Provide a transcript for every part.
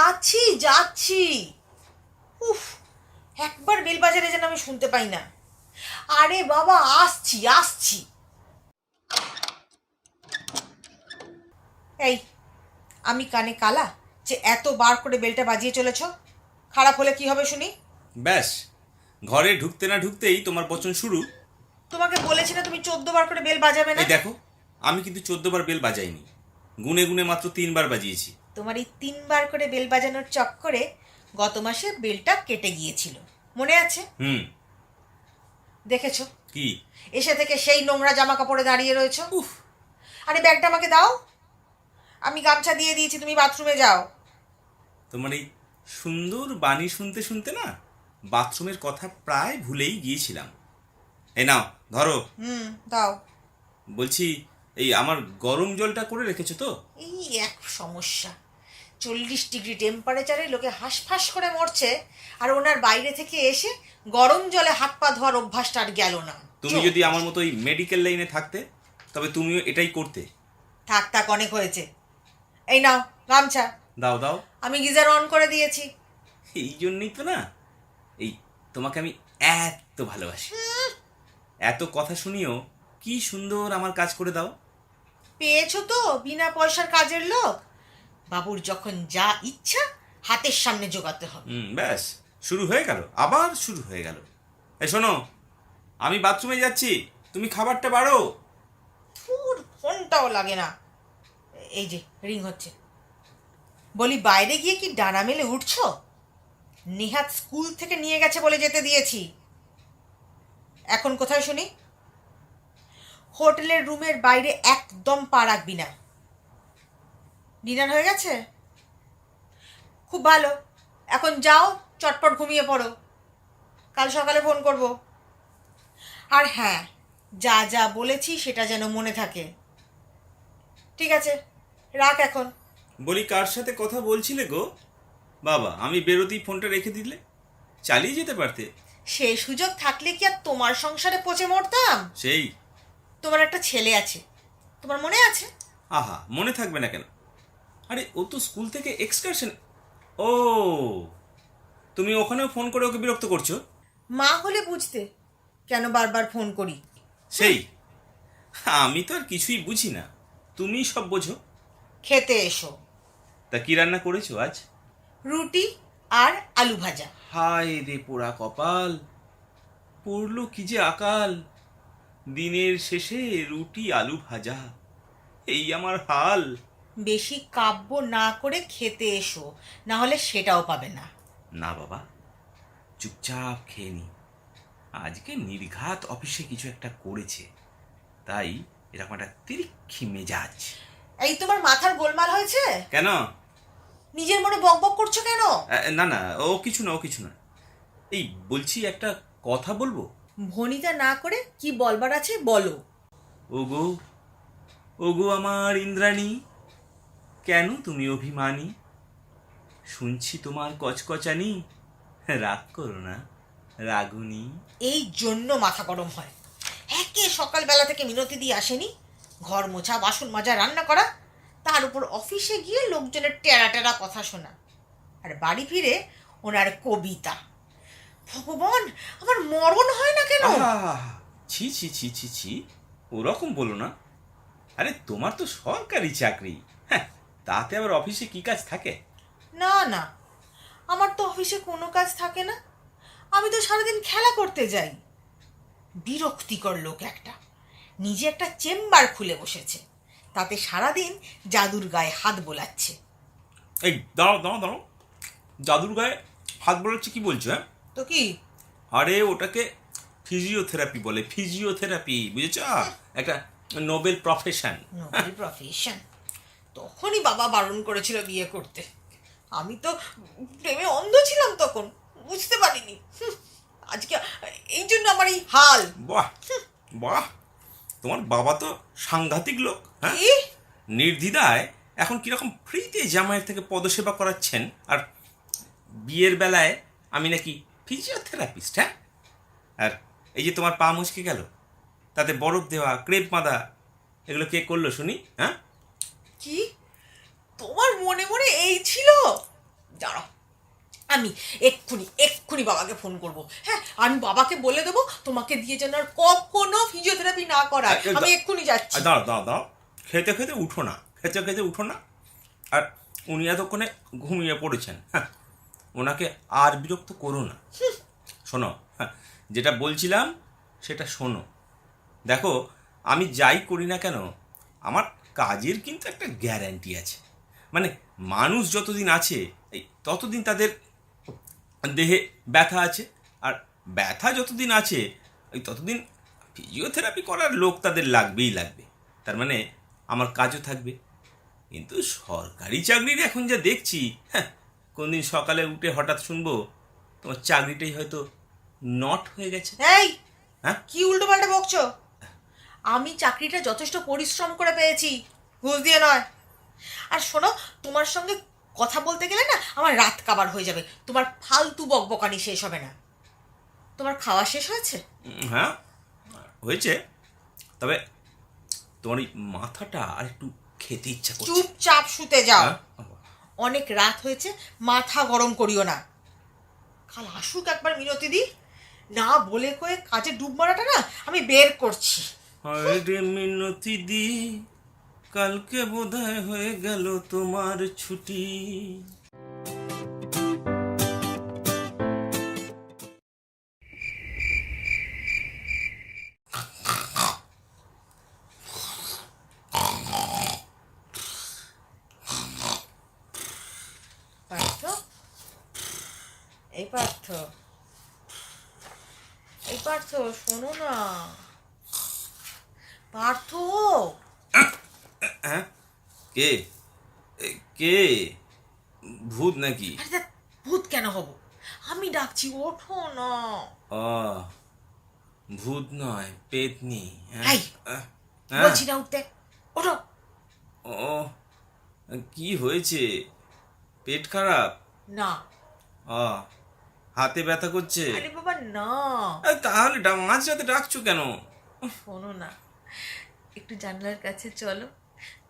যাচ্ছি যাচ্ছি। উফ একবার বেলবাজারে যেন আমি শুনতে পাই না। আরে বাবা আসছি আসছি। এই আমি কানে কালা যে এত বার করে বেলটা বাজিয়ে চলেছ। খারাপ হলে কি হবে শুনি? ব্যাস ঘরে ঢুকতে না ঢুকতেই তোমার বচন শুরু। তোমাকে বলেছি না তুমি চোদ্দ বার করে বেল বাজাবে না? এই দেখো আমি কিন্তু চোদ্দ বার বেল বাজাইনি। গুনে গুনে মাত্র তিনবার বাজিয়েছি। তোমার এই তিনবার করে বেল বাজানোর চক্করে গত মাসে বেলটা কেটে গিয়েছিল। মনে আছে? হুম। দেখেছ? কি? এসে থেকে সেই নোংরা জামা কাপড়ে দাঁড়িয়ে রয়েছো। উফ। আরে ব্যাগটা আমাকে দাও। আমি গামছা দিয়ে দিয়েছি তুমি বাথরুমে যাও। তোমার এই সুন্দর বাণী শুনতে শুনতে না বাথরুমের কথা প্রায় ভুলেই গিয়েছিলাম। এই নাও ধরো। হুম দাও। বলছি এই আমার গরম জলটা করে রেখেছো তো? এই এক সমস্যা। চল্লিশ ডিগ্রি টেম্পারেচারে লোকে হাঁসফাঁস করে মরছে আর ওনার বাইরে থেকে এসে গরম জলে হাত পা ধোয়ার অভ্যাসটা আর গেল না। তুমি যদি আমার মতো এই মেডিকেল লাইনে থাকতে তবে তুমিও এটাই করতে। থাক থাক অনেক হয়েছে। এই নাও গামছা। দাও দাও। আমি গিজার অন করে দিয়েছি। এই জন্যই তো না। এই তোমাকে আমি এত ভালোবাসি। এত কথা শুনিও কি সুন্দর আমার কাজ করে দাও। পেয়েছ তো বিনা পয়সার কাজের লোক। বাবুর যখন যা ইচ্ছা হাতের সামনে জোগাতে হবে। হুম ব্যাস শুরু হয়ে গেল আবার শুরু হয়ে গেল। এই শোনো আমি বাথরুমে যাচ্ছি তুমি খাবারটা বাড়ো। ধুর, ফোনটাও লাগে না। এই যে রিং হচ্ছে। বলি বাইরে গিয়ে কি ডানা মেলে উঠছো? নেহাত স্কুল থেকে নিয়ে গেছে বলে যেতে দিয়েছি। এখন কোথায় শুনি? হোটেলের রুমের বাইরে একদম পা রাখবি না। ডিনার হয়ে গেছে? খুব ভালো। এখন যাও চটপট ঘুমিয়ে পড়ো। কাল সকালে ফোন করব। আর হ্যাঁ যা যা বলেছি সেটা যেন মনে থাকে। ঠিক আছে রাখ এখন। বলি কার সাথে কথা বলছিলে গো? বাবা আমি বেরোতেই ফোনটা রেখে দিলে? চালিয়ে যেতে পারতে? সে সুযোগ থাকলে কি আর তোমার সংসারে পচে মরতাম? সেই তোমার একটা ছেলে আছে। তোমার মনে আছে? আহা মনে থাকবে না কেন? আরে ও তো স্কুল থেকে এক্সকারশন ও তুমি ওখানেও ফোন করে ওকে বিরক্ত করছ? মা হলে বুঝতে কেন বারবার ফোন করি? সেই আমি তো আর কিছুই বুঝি না। তুমি সব বোঝো। খেতে এসো। তা কি রান্না করেছ আজ? রুটি আর আলু ভাজা। হায় রে পোড়া কপাল পড়ল কি যে আকাল। দিনের শেষে রুটি আলু ভাজা। এই আমার হাল। বেশি কাব্য না করে খেতে এসো না হলে সেটাও পাবে না। না বাবা চুপচাপ খেয়ে নি। আজকে নির্ঘাত অফিসে কিছু একটা করেছে তাই এরকম একটা তিরিক্ষি মেজাজ। এই তোমার মাথার গোলমাল হয়েছে? কেন? নিজের মনে বক বক করছ কেন? না না ও কিছু না ও কিছু না। এই বলছি একটা কথা বলব? ভনিতা না করে কি বলবার আছে বলো। ওগো ওগো আমার ইন্দ্রাণী কেন তুমি অভিমানী? শুনছি তোমার কচকচানি রাগ করো না রাগুনি। এই জন্য মাথা গরম হয়। একে সকালবেলা থেকে মিনতি দিয়ে আসেনি। ঘর মোছা বাসন মাজা রান্না করা তার উপর অফিসে গিয়ে লোকজনের টেরা টেরা কথা শোনা। আর বাড়ি ফিরে ওনার কবিতা। ভগবান আমার মরণ হয় না কেন! ছি ছি ছি ছি ছি। ওরকম বলো না। আরে তোমার তো সরকারি চাকরি। হ্যাঁ তাতে আবার অফিসে কি কাজ থাকে? না না। আমার তো অফিসে কোনো কাজ থাকে না। আমি তো সারাদিন খেলা করতে যাই। বিরক্তিকর লোক একটা। নিজে একটা চেম্বার খুলে বসেছে। তাতে সারাদিন জাদুর গায়ে হাত বোলাচ্ছে। এই দাঁড়াও দাঁড়াও দাঁড়াও। জাদুর গায়ে হাত বলাচ্ছে কি বলছো হ্যাঁ? তো কি? আরে ওটাকে ফিজিওথেরাপি বলে ফিজিওথেরাপি বুঝেছ? একটা নোবেল প্রফেশন নোবেল প্রফেশন তখনই বাবা বারণ করেছিল বিয়ে করতে। আমি তো প্রেমে অন্ধ ছিলাম তখন বুঝতে পারিনি। আজকে এই জন্য আমার এই হাল। বাহ বাহ তোমার বাবা তো সাংঘাতিক লোক হ্যাঁ? নির্দ্বিধায় এখন কীরকম ফ্রিতে জামাইয়ের থেকে পদসেবা করাচ্ছেন আর বিয়ের বেলায় আমি নাকি ফিজিওথেরাপিস্ট হ্যাঁ? আর এই যে তোমার পা মুচকে গেল তাতে বরফ দেওয়া ক্রেপ বাঁধা এগুলো কে করল শুনি হ্যাঁ? কি? তোমার মনে মনে এই ছিল? দাঁড়াও আমি এক্ষুনি এক্ষুনি বাবাকে ফোন করব হ্যাঁ? আমি বাবাকে বলে দেবো তোমাকে দিয়ে যেন আর কখনো ফিজিওথেরাপি না করায়। আমি এক্ষুনি যাচ্ছি। আর দাঁড়াও দাঁড়াও দাঁড়াও। খেতে খেতে উঠো না খেতে খেতে উঠো না। আর উনি এতক্ষণে ঘুমিয়ে পড়েছেন হ্যাঁ? ওনাকে আর বিরক্ত করো না। শোনো হ্যাঁ যেটা বলছিলাম সেটা শোনো। দেখো, আমি যাই করি না কেন, আমার কাজের কিন্তু একটা গ্যারান্টি আছে। মানে মানুষ যতদিন আছে ততদিন তাদের দেহে ব্যথা আছে। আর ব্যথা যতদিন আছে ওই ততদিন ফিজিওথেরাপি করার লোক তাদের লাগবেই লাগবে। তার মানে আমার কাজও থাকবে। কিন্তু সরকারি চাকরির এখন যা দেখছি হ্যাঁ কোনদিন সকালে উঠে হঠাৎ শুনব তোমার চাকরিটাই হয়তো নট হয়ে গেছে। এই হ্যাঁ? কি উল্টো পাল্টা বকছো? আমি চাকরিটা যথেষ্ট পরিশ্রম করে পেয়েছি ঘুষ দিয়ে নয়। আর শোনো তোমার সঙ্গে কথা বলতে গেলে না আমার রাত কাবার হয়ে যাবে। তোমার ফালতু বকবকানি শেষ হবে না। তোমার খাওয়া শেষ হয়েছে? হ্যাঁ হয়েছে। তবে তোমার এই মাথাটা আর একটু খেতে ইচ্ছা করছে। চুপচাপ শুতে যাও। হ্যাঁ? অনেক রাত হয়েছে, মাথা গরম করিও না। কাল আসুক একবার মিনতি দি, না বলে কয়ে কাজে ডুব মারাটা না আমি বের করছি। মিনতি কালকে বোধহয় হয়ে গেল তোমার ছুটি। এই পার্থ। এই পার্থ শোনো না। পার্থ? হ্যাঁ? কে? কে? ভূত নাকি? আরে ভূত কেন হব? আমি ডাকছি ওঠো না। ভূত নয় পেতনি। হ্যাঁ? হ্যাঁ? বলছি না উঠতে? ওঠো। ও কি হয়েছে? পেট খারাপ? না। ও হাতে ব্যথা করছে? আরে বাবা না। তাহলে ডা- মাঝ রাতে ডাকছো কেন? শোনো না একটু জানলার কাছে চলো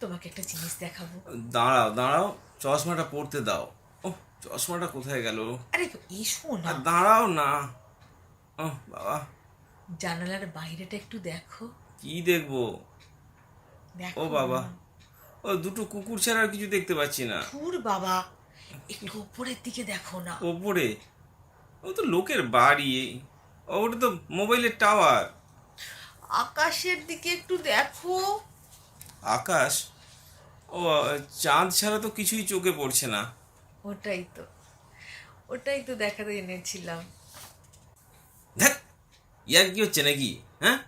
তোমাকে একটা জিনিস দেখাবো। দাঁড়াও দাঁড়াও চশমাটা পড়তে দাও। ও চশমাটা কোথায় গেল? আরে এসো না। দাঁড়াও না। ও বাবা। জানালার বাইরেটা একটু দেখো। কি দেখব? দেখো ও বাবা। ও দুটো কুকুর ছাড়া আর কিছু দেখতে পাচ্ছি না। ধুর বাবা একটু উপরের দিকে দেখো না। ওপরে? ও তো লোকের বাড়ি। ও, ওটা তো মোবাইলের টাওয়ার। আকাশের দিকে একটু দেখো। আকাশ? ও চাঁদ ছাড়া তো কিছুই চোখে পড়ছে না। ওটাই তো। ওটাই তো দেখাতে এনেছিলাম। দেখ ইয়ার কি হচ্ছে নাকি? হ্যাঁ?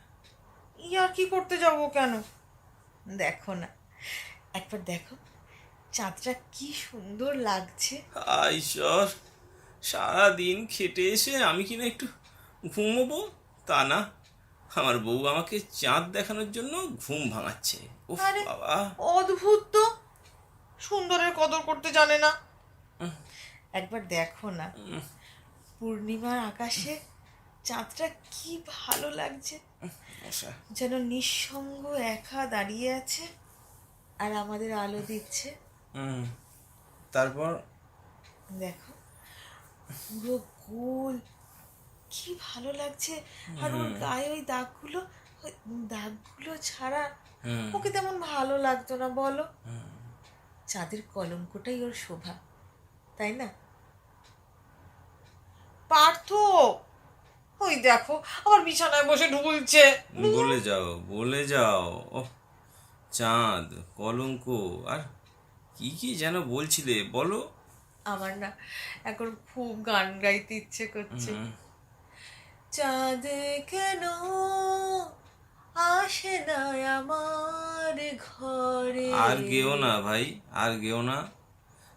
ইয়ার কি করতে যাব কেন? দেখো না। একবার দেখো চাঁদটা কি সুন্দর লাগছে। হাই ঈশ্বর সারাদিন খেটে এসে আমি কিনা একটু ঘুমোবো? তা না। আমার বউ আমাকে চাঁদ দেখানোর জন্য ঘুম ভাঙাচ্ছে। ও বাবা। অদ্ভুত তো। সুন্দরের কদর করতে জানে না। একবার দেখো না। পূর্ণিমার আকাশে চাঁদটা কি ভালো লাগছে। যেন নিঃসঙ্গ একা দাঁড়িয়ে আছে আর আমাদের আলো দিচ্ছে। তারপর? দেখো। পুরো গোল। কি ভালো লাগছে। আর ওর গায়ে ওই দাগগুলো দাগগুলো ছাড়া ওকে তেমন ভালো লাগতো না বলো? চাঁদের কলঙ্কটাই ওর শোভা তাই না? পার্থ! ওই দেখো আমার বিছানায় বসে ঢুলছে। বলে যাও বলে যাও। চাঁদ কলঙ্ক আর কি কি যেন বলছিলে বলো? আমার না এখন খুব গান গাইতে ইচ্ছে করছে। চাঁদ কেন আসে না আমার ঘরে? আর গেও না ভাই আর গেও না।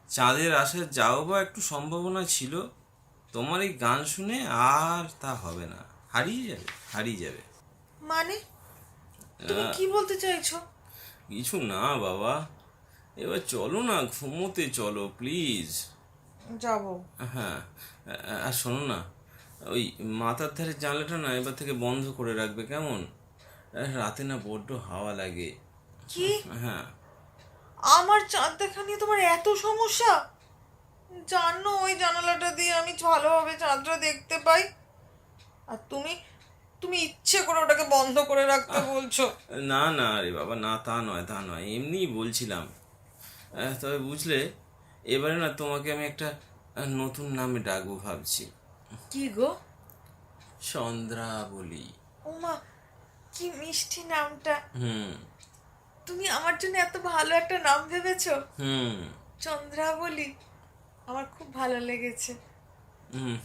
চাঁদের আসে যাও বা একটু সম্ভাবনা ছিল তোমার এই গান শুনে আর তা হবে না। হারিয়ে যাবে হারিয়ে যাবে। মানে? তুমি কি বলতে চাইছো? কিছু না বাবা এবার চলো না ঘুমোতে চলো প্লিজ যাব। হ্যাঁ আর শোনো না ওই মাথার ধারে জানলাটা না এবার থেকে বন্ধ করে রাখবে কেমন? রাতে না বড্ড হাওয়া লাগে। কি? হ্যাঁ। আমার চাঁদ দেখা নিয়ে তোমার এত সমস্যা? জানো ওই জানালাটা দিয়ে আমি ভালোভাবে চাঁদটা দেখতে পাই। আর তুমি তুমি ইচ্ছে করে ওটাকে বন্ধ করে রাখতে বলছো। না না রে বাবা না তা নয় তা নয় এমনিই বলছিলাম। তবে বুঝলে এবারে না তোমাকে আমি একটা নতুন নামে ডাকবো ভাবছি। কি গো? চন্দ্রা বলি। ওমা কি মিষ্টি নামটা। হুম। তুমি আমার জন্য এত ভালো একটা নাম ভেবেছো? হুম। চন্দ্রাবলী আমার খুব ভালো লেগেছে। হুম।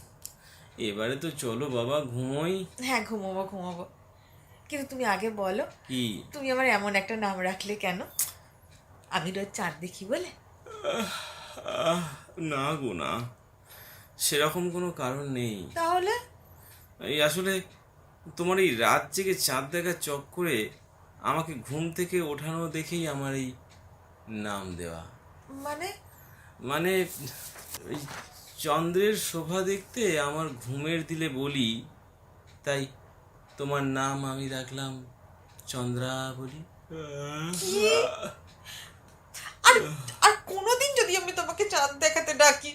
এবারে তো চলো বাবা ঘুমোই। হ্যাঁ ঘুমাবো ঘুমাবো। কিন্তু তুমি আগে বলো কি? তুমি আমার এমন একটা নাম রাখলে কেন? আমি রোজ চাঁদ দেখি বলে। না গো না। সেরকম কোনো কারণ নেই। তাহলে? এই আসলে তোমার এই রাত জেগে চাঁদ দেখা চক করে আমাকে ঘুম থেকে ওঠানো দেখেই আমার এই নাম দেওয়া। মানে? মানে ওই চন্দ্রের শোভা দেখতে আমার ঘুমের দিলে বলি তাই তোমার নাম আমি রাখলাম চন্দ্রা বলি। আর তোমাকে চাঁদ দেখাতে ডাকি।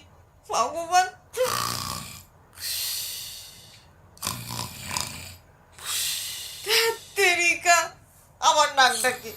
ভগবান। আমার নাক ডাকি।